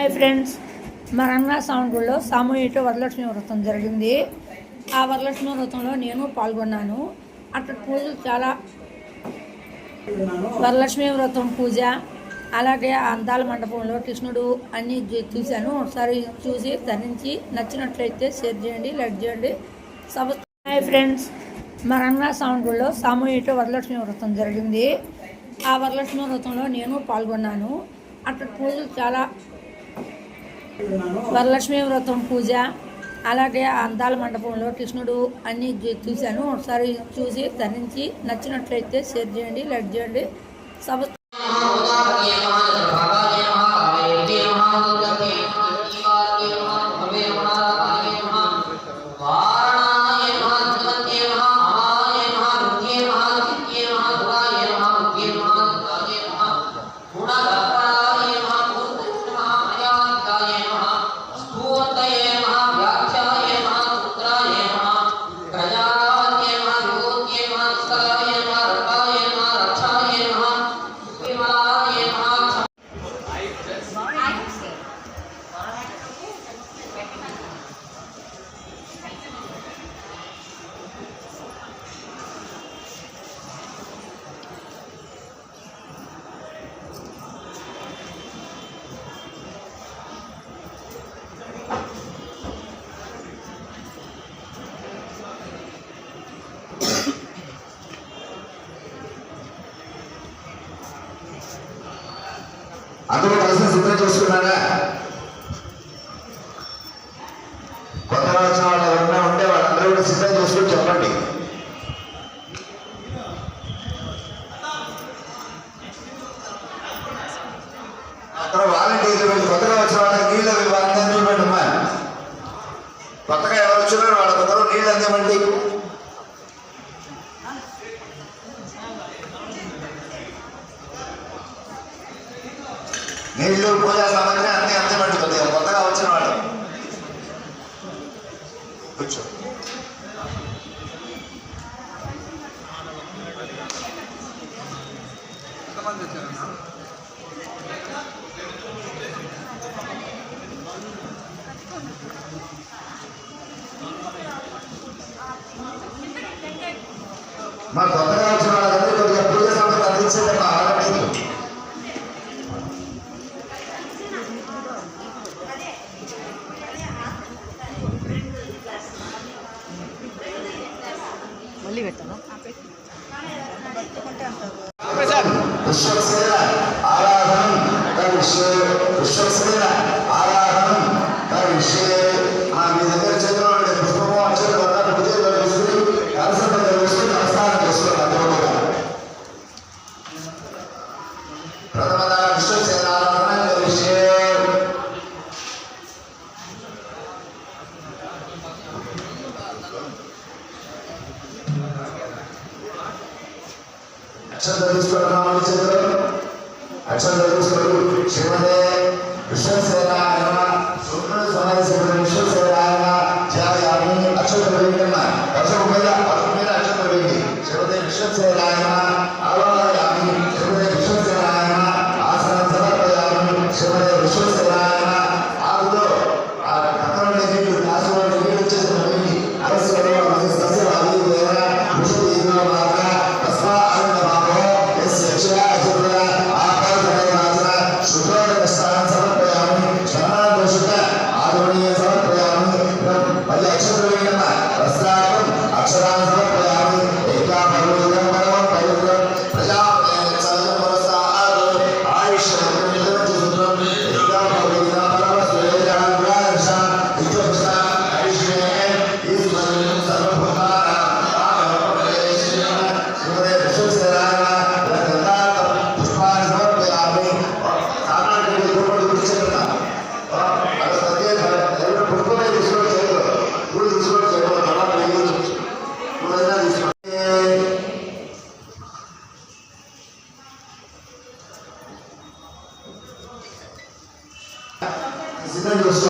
Hi friends. మా రంగా సౌండ్లో సామూహిక వరలక్ష్మి వ్రతం జరిగింది. ఆ వరలక్ష్మి వ్రతంలో నేను పాల్గొన్నాను. అక్కడ పూజలు చాలా వరలక్ష్మి వ్రతం పూజ అలాగే అందాల మండపంలో కృష్ణుడు అన్నీ చూ- చూశాను. ఒకసారి చూసి ధరించి నచ్చినట్లయితే షేర్ చేయండి లైక్ చేయండి. Hi friends. మా రంగా సౌండ్లో సామూహిక వరలక్ష్మి వ్రతం జరిగింది. ఆ వరలక్ష్మి వ్రతంలో నేను పాల్గొన్నాను. అక్కడ పూజలు చాలా వరలక్ష్మి వ్రతం పూజ అలాగే అందాల మండపంలో కృష్ణుడు అన్నీ చూశాను. ఒకసారి చూసి ధరించి నచ్చినట్లయితే షేర్ చేయండి లైక్ చేయండి. సబ అందరూ సిద్ధం చేసుకున్నారా? కొత్తగా రాసిన వాళ్ళు ఎవరైనా ఉంటే వాళ్ళందరూ కూడా సిద్ధం చేసుకుని చెప్పండి. అక్కడ వాలంటీర్లు వెళ్ళి కొత్తగా వచ్చిన వాళ్ళకి నీళ్ళు అవి వాళ్ళని అందివ్వండి అమ్మా కొత్తగా ఎవరు వచ్చినారు వాళ్ళకందరూ నీళ్ళు అందివ్వండి. నీళ్ళు పూజా సామాగ్రి అన్ని అంతే కొద్దిగా కొత్తగా వచ్చిన వాళ్ళు. కూర్చో. మా కొత్తగా మళ్ళీ పెట్టాను విశ్వక్సేన ఆరాధనం కరిష్యే విశ్వక్సేన ఆరాధనం కరిష్యే ఆ మీ దగ్గర అక్షంత తీసుకోవడం అక్షంత అక్షర తీసుకోడు frase Você está.